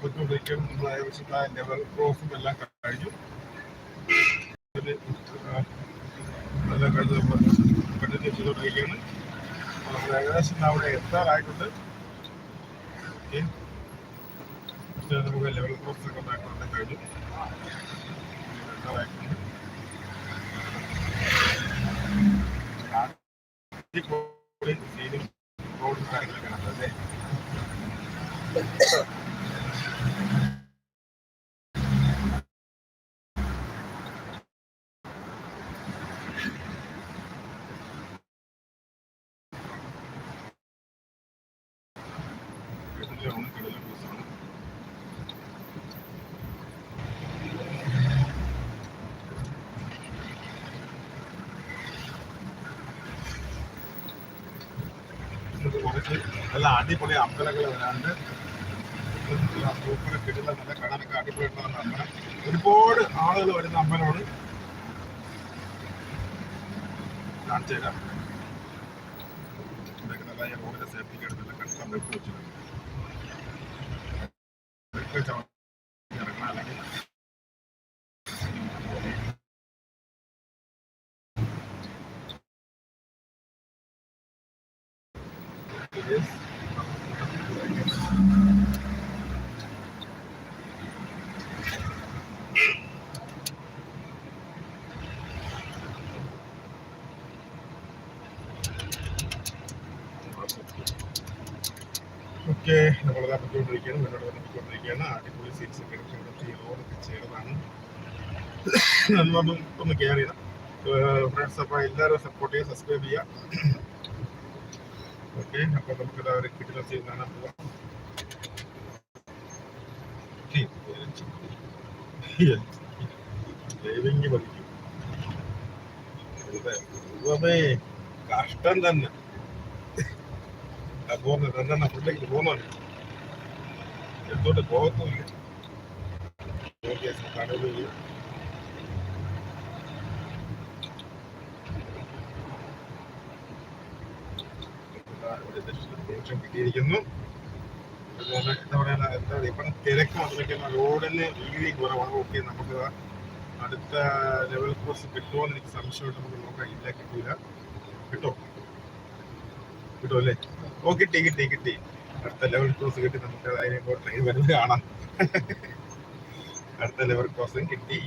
പൊയ്ക്കൊണ്ടിരിക്കുകയും നമ്മൾ ഏകദേശം ആ ലെവൽ ക്രോസും എല്ലാം കഴിഞ്ഞു. എല്ലാം കഴിഞ്ഞ് നമ്മൾ കണ്ടിന്യൂ ചെയ്തുകൊണ്ടിരിക്കുകയാണ് നമ്മൾ ഏകദേശം അവിടെ എത്താറായിട്ടുണ്ട്. ഓക്കെ നമുക്ക് ലെവൽ ക്രോസ് ഒക്കെ ഉണ്ടാക്കുന്നുണ്ട് കഴിഞ്ഞു. എത്താറായിട്ടുണ്ട്. സീനും റോഡും കാര്യങ്ങളൊക്കെ അല്ലേ കിടലാണ് കിടലൻ ബസ്സാണ് ഇത് കുറച്ച് നല്ല അടിപൊളി അമ്പലങ്ങൾ വരാണ്ട് സൂപ്പർ കിടില നല്ല കാണാനൊക്കെ അടിപൊളിയായിട്ടുള്ള അമ്പലം. ഒരുപാട് ആളുകൾ വരുന്ന അമ്പലമാണ്. കാണിച്ചു തരാം നല്ല റോഡിന്റെ സേഫ്റ്റിക്ക് എടുത്തില്ല കഷ്ടം വെച്ചിട്ടുണ്ട്. ഓക്കെ നമ്മൾ പൊയ്ക്കൊണ്ടിരിക്കുകയാണ് മുന്നോട്ട് തന്നെ പൊയ്ക്കൊണ്ടിരിക്കുകയാണ് അടിപൊളി സീറ്റ്സ് ഒക്കെ ഈ റോഡൊക്കെ ചെയ്തതാണ് നമ്മളൊന്നും ഒന്ന് കെയർ ചെയ്യാം ഫ്രണ്ട്സ് അപ്പോൾ എല്ലാവരും സപ്പോർട്ട് ചെയ്യുക സബ്സ്ക്രൈബ് ചെയ്യുക. ഓക്കെ അപ്പോൾ നമുക്ക് എല്ലാവരും കിട്ടുന്ന ചെയ്യുന്നതാണ് പോവാം. ഡ്രൈവിംഗ് പഠിക്കും. കഷ്ടം തന്നെ. പോകുന്നത് എന്താണ് ഫുഡിലേക്ക് പോകുന്നുണ്ട്. എന്തോട്ട് പോകത്തുമില്ല. കടലിൽ എന്താ പറയുക എന്താ പറയുക തിരക്ക് വന്നിരിക്കുന്ന റോഡിന് വീതി കുറവാണ്. ഓക്കെ നമുക്ക് അടുത്ത ലെവൽ കോഴ്സ് കിട്ടുമോ എന്ന് എനിക്ക് സംശയമുണ്ട് നമുക്ക് നോക്കാം. ഇല്ല കിട്ടൂല കിട്ടോ? കിട്ടും അല്ലേ? ഓ കിട്ടി കിട്ടി കിട്ടി. അടുത്ത ലെവൽ ക്രോസ് കിട്ടി. നമുക്ക് അതിനെ ട്രെയിൻ വരുന്നത് കാണാം. അടുത്ത ലെവൽ ക്രോസും കിട്ടി.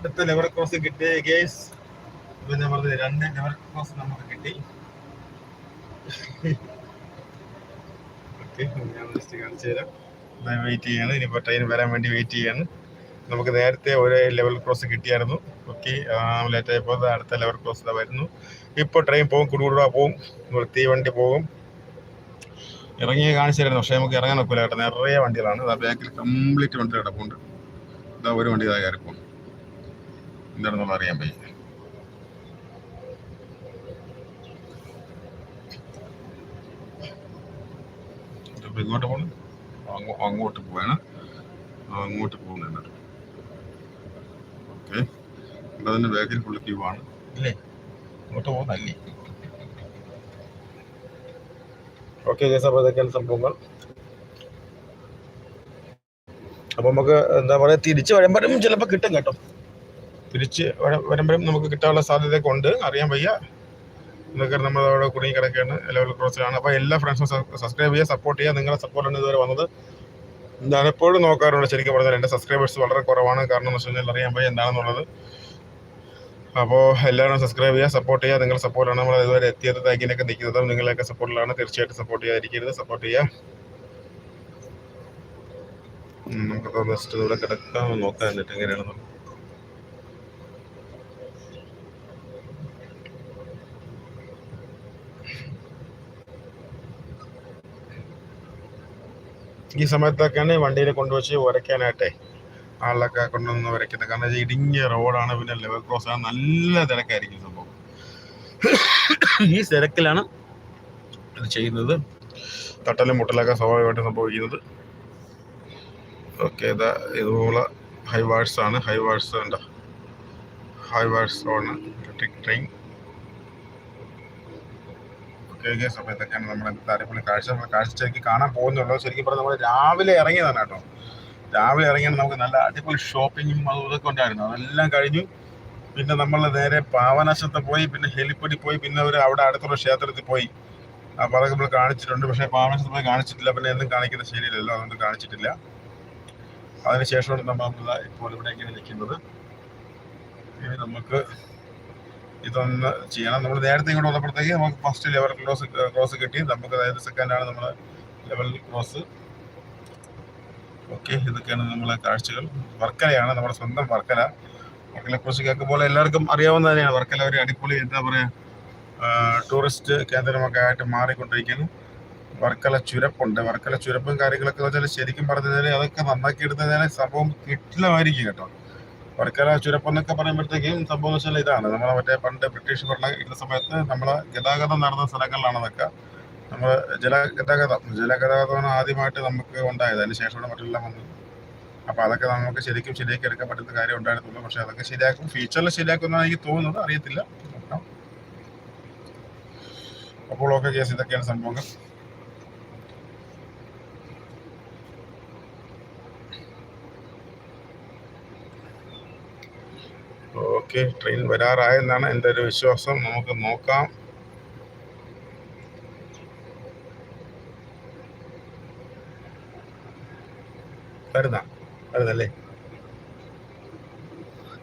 അടുത്ത ലെവർ ക്രോസ് കിട്ടി ഗേസ് ഞാൻ പറഞ്ഞത് രണ്ട് ലെവർ ക്രോസ് നമുക്ക് കിട്ടി. ഓക്കെ ഞാൻ ജസ്റ്റ് കാണിച്ചു തരാം. വെയിറ്റ് ചെയ്യാണ്. ഇനിയിപ്പോൾ ട്രെയിൻ വരാൻ വേണ്ടി വെയിറ്റ് ചെയ്യാണ്. നമുക്ക് നേരത്തെ ഒരു ലെവൽ ക്രോസ് കിട്ടിയായിരുന്നു. ഓക്കെ ലേറ്റ് ആയപ്പോൾ അടുത്ത ലെവൽ ക്രോസ് വരുന്നു. ഇപ്പോൾ ട്രെയിൻ പോകും കുടുകൂടുക പോകും. തീ വണ്ടി പോകും. ഇറങ്ങി കാണിച്ചു തരുന്നു പക്ഷേ നമുക്ക് ഇറങ്ങാൻ ഒക്കില്ല കേട്ടോ. നിറയെ വണ്ടികളാണ്. ബാക്കിൽ കംപ്ലീറ്റ് വണ്ടി കിടപ്പുണ്ട്. ഇതാ ഒരു വണ്ടി ഇതാ കയറിപ്പോ എന്താണെന്നുള്ള അറിയാൻ പയ്യ ഇതിപ്പോ ഇങ്ങോട്ട് പോകണം അങ്ങോട്ട് പോവാണ്. അങ്ങോട്ട് പോകുന്നുണ്ട് ഓക്കെ. അതിന്റെ ബാക്കിൽ ഫുള്ള് ക്യൂ ആണ്. ഇല്ലേ? അങ്ങോട്ട് പോകുന്നല്ലേ ഓക്കെ ഗൈസ് അപ്പോൾ ഇതൊക്കെയാണ് സംഭവങ്ങൾ. അപ്പോൾ നമുക്ക് എന്താ പറയുക തിരിച്ച് വരുമ്പോഴും ചിലപ്പോൾ കിട്ടും കേട്ടോ. തിരിച്ച് വര- വരുമ്പോഴും നമുക്ക് കിട്ടാനുള്ള സാധ്യതയൊക്കെ ഉണ്ട്. അറിയാൻ വയ്യ. ഇതൊക്കെ നമ്മൾ അവിടെ കുടുങ്ങി കിടക്കുകയാണ്. ലെവൽ ക്രോസിലാണ്. അപ്പോൾ എല്ലാ ഫ്രണ്ട്സും സബ്സ്ക്രൈബ് ചെയ്യുക സപ്പോർട്ട് ചെയ്യുക. നിങ്ങളുടെ സപ്പോർട്ടാണ് ഇതുവരെ വന്നത്. ഞാൻ എപ്പോഴും നോക്കാറുണ്ട് ശരിക്കും പറഞ്ഞാൽ എന്റെ സബ്സ്ക്രൈബേഴ്സ് വളരെ കുറവാണ്. കാരണം എന്ന് വെച്ച് അറിയാൻ പോയി എന്താണെന്നുള്ളത്. അപ്പോൾ എല്ലാവരും സബ്സ്ക്രൈബ് ചെയ്യുക സപ്പോർട്ട് ചെയ്യുക. നിങ്ങളുടെ സപ്പോർട്ടാണ് നമ്മൾ ഇതുവരെ എത്തിയത് താങ്കിനൊക്കെ നിൽക്കുന്നത് നിങ്ങളെയൊക്കെ സപ്പോർട്ടിലാണ് തീർച്ചയായിട്ടും സപ്പോർട്ട് ചെയ്യാതിരിക്കരുത്. സപ്പോർട്ട് ചെയ്യുക. നമുക്ക് ജസ്റ്റ് ഇവിടെ കിടക്കാം. നോക്കാം എന്നിട്ട് എങ്ങനെയാണെന്ന് ഈ സമയത്തൊക്കെയാണ് വണ്ടിയിൽ കൊണ്ടുവച്ച് ഉരയ്ക്കാനായിട്ടേ ആളിലൊക്കെ കൊണ്ടുവന്ന് വരയ്ക്കുന്നത്. കാരണം ഇടുങ്ങിയ റോഡാണ് പിന്നെ ലെവൽ ക്രോസ് ആണ്. നല്ല തിരക്കായിരിക്കും സംഭവം. ഈ തിരക്കിലാണ് ഇത് ചെയ്യുന്നത്. തട്ടലും മുട്ടലൊക്കെ സ്വാഭാവികമായിട്ട് സംഭവിക്കുന്നത്. ഓക്കെ ഇതാ ഇതുപോലെ ഹൈവാഴ്സ് ആണ്. ഹൈവാഴ്സ് ഉണ്ടോ ഹൈവാഴ്സ് ആണ്. Electric train. ഓക്കെ സമയത്തൊക്കെയാണ് നമ്മൾ എന്താ അടിപൊളി കാഴ്ച നമ്മൾ കാഴ്ചയ്ക്ക് കാണാൻ പോകുന്നുള്ളൂ ശരിക്കും പറഞ്ഞാൽ നമ്മൾ രാവിലെ ഇറങ്ങിയതാണ് കേട്ടോ. രാവിലെ ഇറങ്ങിയാണ് നമുക്ക് നല്ല അടിപൊളി ഷോപ്പിങ്ങും അതും ഇതൊക്കെ ഉണ്ടായിരുന്നു. അതെല്ലാം കഴിഞ്ഞു. പിന്നെ നമ്മൾ നേരെ പാവനാശത്ത് പോയി പിന്നെ ഹെലിപ്പടി പോയി പിന്നെ ഒരു അവിടെ അടുത്തുള്ള ക്ഷേത്രത്തിൽ പോയി. അപ്പോൾ അതൊക്കെ നമ്മൾ കാണിച്ചിട്ടുണ്ട്. പക്ഷേ പാവനാശത്ത് പോയി കാണിച്ചിട്ടില്ല. പിന്നെ എന്നും കാണിക്കുന്ന ശരിയല്ലല്ലോ അതുകൊണ്ട് കാണിച്ചിട്ടില്ല. അതിനുശേഷമാണ് നമ്മൾ ഇപ്പോൾ ഇവിടെ ഇങ്ങനെ നിൽക്കുന്നത്. ഇനി നമുക്ക് ഇതൊന്ന് ചെയ്യണം. നമ്മൾ നേരത്തെ ഇങ്ങോട്ട് വന്നപ്പോഴത്തേക്ക് നമുക്ക് ഫസ്റ്റ് ലെവൽ ക്രോസ് ക്രോസ് കിട്ടി. നമുക്ക് അതായത് സെക്കൻഡ് ആണ് നമ്മൾ ലെവൽ ക്രോസ് ഓക്കെ ഇതൊക്കെയാണ് നമ്മളെ കാഴ്ചകൾ. വർക്കലയാണ് നമ്മുടെ സ്വന്തം വർക്കല. വർക്കലെ കുറിച്ച് കേൾക്കുമ്പോൾ എല്ലാവർക്കും അറിയാവുന്ന തന്നെയാണ്. വർക്കല ഒരു അടിപൊളി എന്താ പറയുക ടൂറിസ്റ്റ് കേന്ദ്രമൊക്കെ ആയിട്ട് മാറിക്കൊണ്ടിരിക്കുന്നു. വർക്കല ചുരപ്പുണ്ട്. വർക്കല ചുരപ്പും കാര്യങ്ങളൊക്കെ വെച്ചാൽ ശരിക്കും പറഞ്ഞാൽ അതൊക്കെ നന്നാക്കി എടുത്തതിനെ സംഭവം കിട്ടില്ലമായിരിക്കും കേട്ടോ. വർക്കല ചുരപ്പ് എന്നൊക്കെ പറയുമ്പോഴത്തേക്കും സംഭവം വെച്ചാൽ ഇതാണ്. നമ്മളെ മറ്റേ പണ്ട് ബ്രിട്ടീഷ് ഭരണ ഇരുന്ന സമയത്ത് നമ്മളെ ഗതാഗതം നടന്ന സ്ഥലങ്ങളിലാണ് അതൊക്കെ നമ്മൾ ജലഗതാഗതം ജലഗതാഗതമാണ് ആദ്യമായിട്ട് നമുക്ക് ഉണ്ടായത്. അതിന് ശേഷമാണ് മറ്റെല്ലാം വന്നത്. അപ്പോൾ അതൊക്കെ നമുക്ക് ശരിക്കും ശരിയാക്കി എടുക്കാൻ പറ്റുന്ന കാര്യം ഉണ്ടായിരുന്നുള്ളൂ. പക്ഷേ അതൊക്കെ ശരിയാക്കും ഫ്യൂച്ചറിൽ ശരിയാക്കുമെന്നാണ് എനിക്ക് തോന്നുന്നത്. അറിയത്തില്ല. അപ്പോൾ ഓക്കെ കേസ് ഇതൊക്കെയാണ് സംഭവങ്ങൾ. ഓക്കെ ട്രെയിൻ വരാറായെന്നാണ് എന്റെ ഒരു വിശ്വാസം. നമുക്ക് നോക്കാം. വരുന്ന വരുന്നല്ലേ?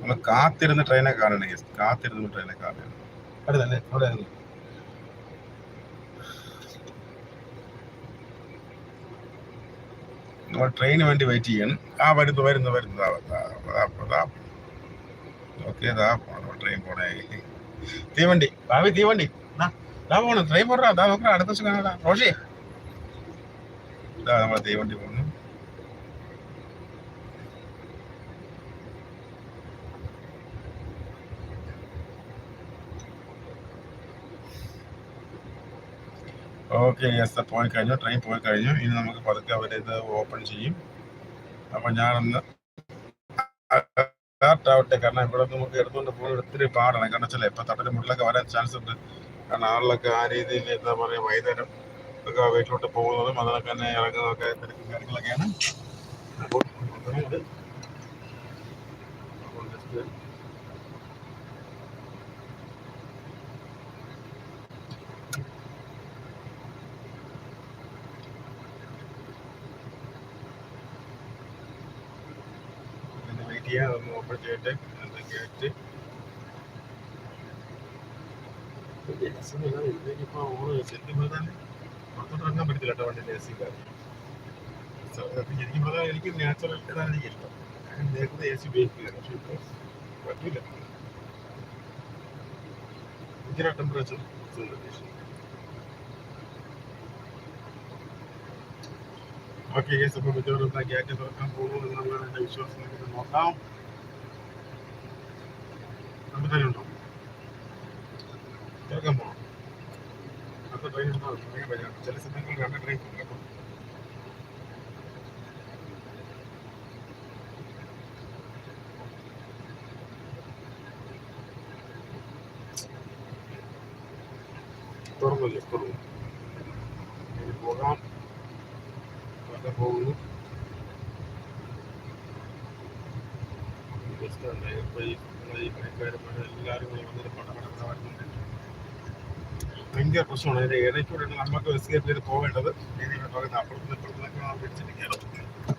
നമ്മൾ കാത്തിരുന്ന് ട്രെയിനെ കാണണം. കാത്തിരുന്ന് ട്രെയിനെ കാണണം. വരുന്നല്ലേ? അവിടെ ആയിരുന്നു. നമ്മൾ ട്രെയിന് വേണ്ടി വെയിറ്റ് ചെയ്യണം. ആ വരുന്നു വരുന്നു വരുന്നു. ഓക്കെ ഇതാ ട്രെയിൻ പോണേ. തീവണ്ടി ഭാവി തീവണ്ടി. ദാ പോണു ട്രെയിൻ പോടാ ദാ നോക്കടാ അടുത്ത ദിവസം കാണാടാ റോഷി. ഇതാ നമ്മളെ തീവണ്ടി പോകുന്നു ഓക്കെ യെസ് പോയി കഴിഞ്ഞു ട്രെയിൻ പോയി കഴിഞ്ഞു. ഇനി നമുക്ക് പതുക്കെ ഇത് ഓപ്പൺ ചെയ്യും. അപ്പം ഞാനൊന്ന് സ്റ്റാർട്ട് ആവട്ടെ കാരണം ഇവിടെ നമുക്ക് എടുത്തുകൊണ്ട് പോകുന്നത് ഒത്തിരി പാടാണ്. കാരണം വെച്ചാൽ ഇപ്പം തട്ടിന്റെ മുകളിലൊക്കെ വരാൻ ചാൻസ് ഉണ്ട്. കാരണം ആളുകളൊക്കെ ആ രീതിയിൽ എന്താ പറയുക വൈകുന്നേരം ഒക്കെ വീട്ടിലോട്ട് പോകുന്നതും അതിനൊക്കെ തന്നെ ഇറങ്ങുന്നതൊക്കെ തിരക്കും കാര്യങ്ങളൊക്കെയാണ്. അപ്പോൾ അതുകൊണ്ട് ചെയ്യട്ടെ എന്തൊക്കെ ആയിട്ട് ഇതിനിപ്പോൾ ഓണ് ശരിക്കും പറഞ്ഞാൽ പുറത്തോട്ട് ഇറങ്ങാൻ പറ്റത്തില്ല കേട്ടോ വണ്ടിന്റെ എ സി ശരിക്കും പറഞ്ഞാൽ എനിക്ക് നാച്ചുറൽ ഇതാണ് എനിക്ക് ഇഷ്ടം. ഞാൻ നേരത്തെ എ സി ഉപയോഗിക്കുക പക്ഷേ ഇപ്പോൾ പറ്റില്ല ഭയങ്കര ടെമ്പറേച്ചർ ഓക്കെ അപ്പോൾ മിക്കവാറും ഗ്യാറ്റ് തുറക്കാൻ എന്റെ വിശ്വാസം. നോക്കാം. കണ്ടിട്ടുണ്ടോ കേൾക്കാൻ പോകണം അടുത്ത ട്രെയിൻ ഉണ്ടാവും ചില സമയങ്ങളിൽ രണ്ട് ട്രെയിൻ കേട്ടോ തുറന്നില്ലേ? തുറന്നു ഇനി പോകാം അവിടെ പോകുന്നു ജസ്റ്റ് ഉണ്ട് ഇപ്പോൾ ഈ പണിക്കാരും എല്ലാവരും കൂടി വന്നിട്ട് വരുന്നുണ്ട് ഭയങ്കര പ്രശ്നമാണ്. അതിന്റെ ഇടയ്ക്കൂടെ നമുക്ക് എസ്കേപ്പ് ചെയ്ത് പോകേണ്ടത് അപ്പുറത്തും ഇപ്പുറത്തും ഇപ്പുറത്തുനിന്നൊക്കെ പിടിച്ചിരിക്കുകയാണ്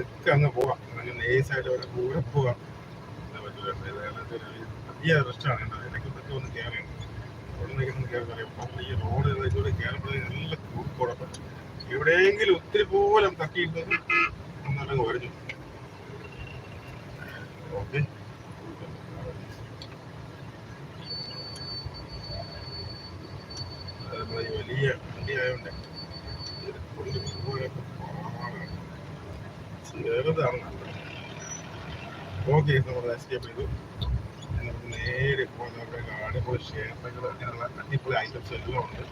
അതൊക്കെ അങ്ങ് പോവാം. അങ്ങ് നൈസായിട്ട് അവരെ കൂടെ പോവാം. വലിയ റെസ്റ്റാണ് ഇടയ്ക്ക് ഇതൊക്കെ ഒന്ന് കയറിയുണ്ട് അവിടെ നിന്നൊക്കെ ഒന്ന് കയറി അറിയാം അപ്പം ഈ റോഡ് ഇതിലൂടെ കയറുമ്പോഴേ നല്ല കുറുക്കോടപ്പം എവിടെയെങ്കിലും ഒത്തിരി പോലും തട്ടിയിട്ട് ഒന്നല്ലെങ്കിൽ വരഞ്ഞു. ഓക്കെ നമ്മളെ ഈ വലിയ വണ്ടി ആയതുകൊണ്ട് ചെറുതാണ് നല്ലത് ഓക്കെ നമ്മൾ എസ്കേപ്പ് ചെയ്തു. ഇനി നമുക്ക് നേരെ പോയി നമുക്ക് അടിപൊളി ഷേപ്പുകൾ അങ്ങനെയുള്ള അടിപൊളി ഐറ്റംസ് എല്ലാം ഉണ്ട്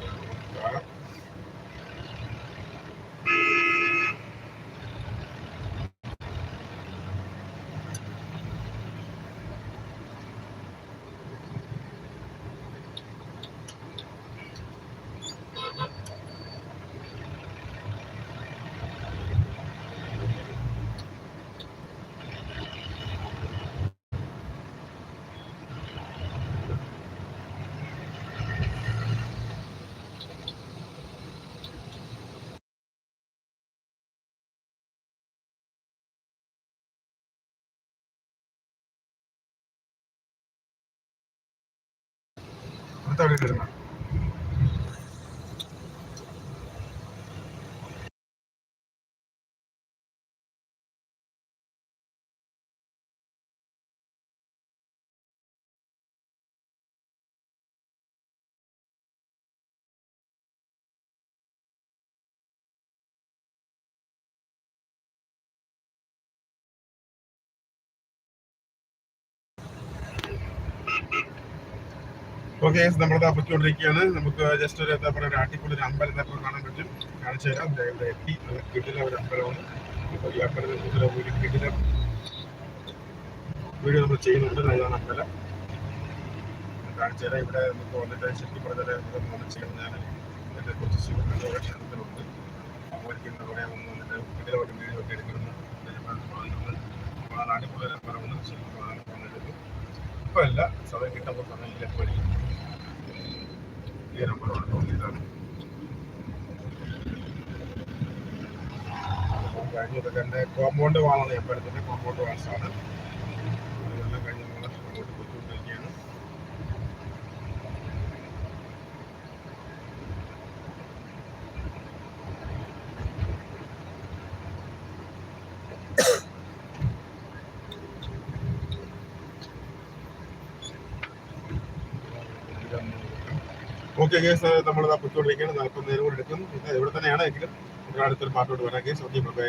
നമുക്ക് കാണാം അടുത്ത അവിടെ ഓക്കെ നമ്മൾ തപ്പിച്ചുകൊണ്ടിരിക്കുകയാണ് നമുക്ക് ജസ്റ്റ് ഒരു എന്താ പറയുക ഒരു അടിപൊളി ഒരു അമ്പലം ഇതൊക്കെ കാണാൻ പറ്റും. കാണിച്ചു തരാം. ഇവിടെ എത്തി. നല്ല കിടില ഒരു അമ്പലമാണ്. അപ്പോൾ ഈ അമ്പലത്തിൽ കുറിച്ചുള്ള ഒരു കിടില വീഡിയോ നമ്മൾ ചെയ്യുന്നുണ്ട്. ഇതാണ് അമ്പലം. കാണിച്ചു തരാം. ഇവിടെ നമുക്ക് വന്നിട്ട് ശരിക്കും പറഞ്ഞാൽ ഇവിടെ വന്ന് ചെയ്യുന്നതാണ് ഇതിനെ കുറിച്ച് ശിവന്റെ ക്ഷേത്രത്തിലുണ്ട് അവർക്ക് എന്താ പറയുക ഒന്ന് വന്നിട്ട് കിടിലമായിട്ട് വീഡിയോ ഒക്കെ എടുക്കുന്നു അടിപൊളി ഒരു അമ്പലമാണ് ശരിക്കും ഇപ്പം അല്ല സമയം കിട്ടുമ്പോൾ സമയം പണി ഈ നമ്പറാണ് തോന്നിയതാണ് കഴിഞ്ഞു ഇതൊക്കെ എന്റെ കോമ്പൗണ്ട് വാളാണ് എപ്പോഴത്തെ കോമ്പൗണ്ട് വാൾസാണ് ഇതെല്ലാം കഴിഞ്ഞ് നമ്മൾ അങ്ങോട്ട് പോയിക്കൊണ്ടിരിക്കുകയാണ് ഓക്കെ കേസ് നമ്മൾ പൊയ്ക്കൊണ്ടിരിക്കുകയാണ് നാൽപ്പത് നേരം കൂടെ എടുക്കും. ഇവിടെ തന്നെയാണ് എങ്കിലും അടുത്തൊരു പാട്ടോട്ട് വരാം. Case okay bye